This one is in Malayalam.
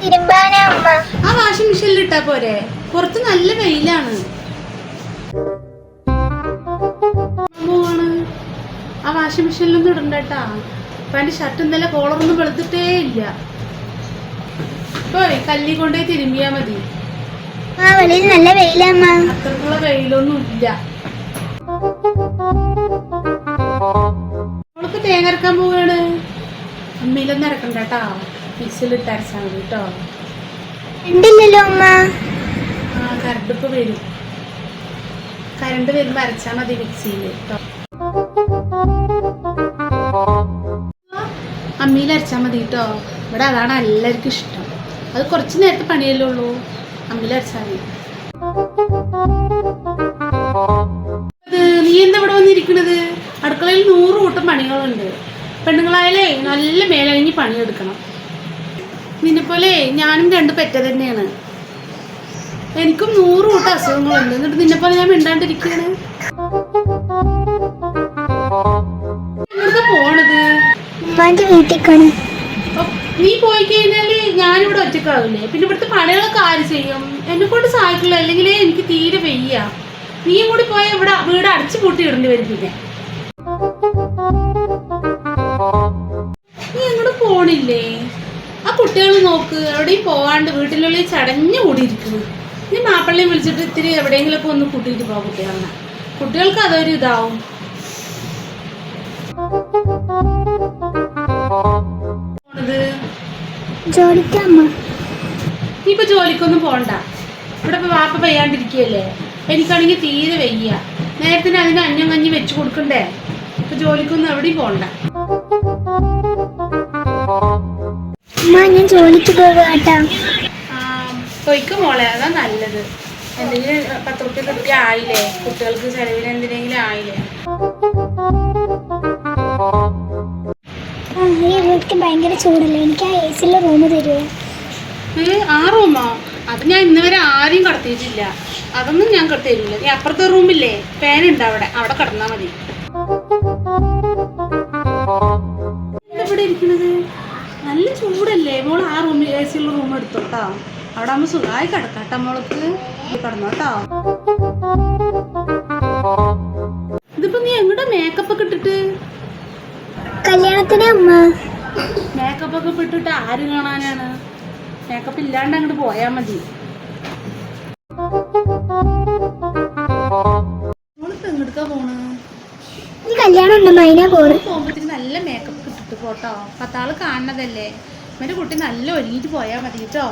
തിരുമ്പാനാ പോണത് ആ വാഷിംഗ് മെഷീനിൽ ഇട്ടാ പോരെ. പുറത്ത് നല്ല വെയിലാണ്. പോവാണ്? ആ വാഷിംഗ് മെഷീനിലൊന്നും ഇടണ്ടേട്ടാ അപ്പൊ എന്റെ ഷർട്ട് ഇന്നലെ കോളറൊന്നും വെളുത്തിട്ടേ ഇല്ല. പോയി കല്ലി കൊണ്ടേ തിരുമ്പിയാ മതി. നല്ല വെയിലമ്മ അത്രക്കുള്ള വെയിലൊന്നും ഇല്ല. അവൾക്ക് തേങ്ങ അരക്കാൻ പോവാണ്. അമ്മയിലൊന്നും ഇറക്കണ്ട കേട്ടാ. മിക്സിലിട്ട് അരച്ചാൽ മതി കേട്ടോ. ഉണ്ടില്ലല്ലോ അമ്മ. ആ കറണ്ട് ഇപ്പൊ വരും. കറണ്ട് വരുമ്പോ അരച്ചാ മതി മിക്സിയിൽ കേട്ടോ. അമ്മിയിൽ അരച്ചാ മതി കേട്ടോ. ഇവിടെ അതാണ് എല്ലാവർക്കും ഇഷ്ടം. അത് കുറച്ച് നേരത്തെ പണിയല്ലേ ഉള്ളൂ. അമ്മിയിൽ അരച്ചാൽ മതി നീ എന്താ ഇവിടെ വന്നിരിക്കണത്? അടുക്കളയിൽ നൂറ് കൂട്ടം പണികളുണ്ട്. പെണ്ണുങ്ങളായാലേ നല്ല മേലഴിഞ്ഞ് പണിയെടുക്കണം. നിന്നെ പോലെ ഞാനും രണ്ട് പെറ്റ തന്നെയാണ്. എനിക്കും നൂറ് കൂട്ടം അസുഖങ്ങളുണ്ട്. എന്നിട്ട് നിന്നെ പോലെ ഞാൻ മിണ്ടാണ്ടിരിക്കുകയാണ്. പോണത്? നീ പോയി കഴിഞ്ഞാൽ ഞാനിവിടെ ഒറ്റക്കാവില്ലേ പിന്നെ ഇവിടുത്തെ പണികളൊക്കെ ആര് ചെയ്യും? എന്നെ കൊണ്ട് സഹായിക്കില്ല അല്ലെങ്കിൽ എനിക്ക് തീരെ വയ്യ. നീയും കൂടി പോയാൽ ഇവിടെ വീട് അടച്ചു പൂട്ടി ഇടേണ്ടി വരും പിന്നെ. കുട്ടികൾ നോക്ക്. എവിടെയും പോവാണ്ട് വീട്ടിലുള്ളിൽ ചടഞ്ഞു കൂടിയിരിക്കുന്നു. ഇനി മാപ്പിള്ളയെ വിളിച്ചിട്ട് ഇത്തിരി എവിടെയെങ്കിലൊക്കെ ഒന്ന് കൂട്ടിയിട്ട് പോകാം കുട്ടികളെ. കുട്ടികൾക്ക് അതൊരു ഇതാവും. ഇപ്പൊ ജോലിക്കൊന്നും പോണ്ട. ഇവിടെ ഇപ്പൊ വാപ്പ പെയ്യാണ്ടിരിക്കുകയല്ലേ? എനിക്കാണെങ്കിൽ തീരെ വയ്യ. നേരത്തിന് അതിന് അന്യം കഞ്ഞി വെച്ചു കൊടുക്കണ്ടേ? ഇപ്പൊ ജോലിക്കൊന്നും എവിടെയും പോണ്ട. ജോലിക്ക് പോകാട്ടാ പൊയ്ക്ക് മോളെ അതാ നല്ലത്. എന്തെങ്കിലും പത്ത് റുപ്യ കിട്ടിയ ആയില്ലേ? കുട്ടികൾക്ക് ചെലവിന് എന്തിനെങ്കിലും ആയില്ലേ? ഭയങ്കര ചൂടല്ലേ? എനിക്ക് ആ എ സിയിലെ റൂം തരുമോ ആ റൂമോ അത് ഞാൻ ഇന്ന് വരെ ആരെയും കടത്തിയിട്ടില്ല. അതൊന്നും ഞാൻ തരില്ല നീ അപ്പുറത്തെ റൂമില്ലേ ഫാൻ ഉണ്ട് അവിടെ. അവിടെ കടന്നാ മതി. ആ റൂമിൽ എ സി ഉള്ള റൂം കേട്ടോ അവിടെ ആകുമ്പോൾ സുഖമായി കിടക്കാട്ടോ മോൾക്ക്. കേട്ടോ ഇതിപ്പോ നീ എങ്ങോട്ടാ മേക്കപ്പ് ഒക്കെ ഇട്ടിട്ട്? കല്യാണത്തിന് അമ്മ. മേക്കപ്പ് ഒക്കെ ഇട്ടിട്ട് ആര് കാണാനാണ്? മേക്കപ്പ് ഇല്ലാണ്ട് അങ്ങോട്ട് പോയാ മതി. എങ്ങോട്ടാ പോണ്? കല്യാണം നല്ല മേക്കപ്പ് ഇട്ടിട്ട് പോട്ടോ. പത്താൾ കാണണതല്ലേ? എന്റെ കുട്ടി നല്ല ഒരുങ്ങിട്ട് പോയാ മതി കേട്ടോ.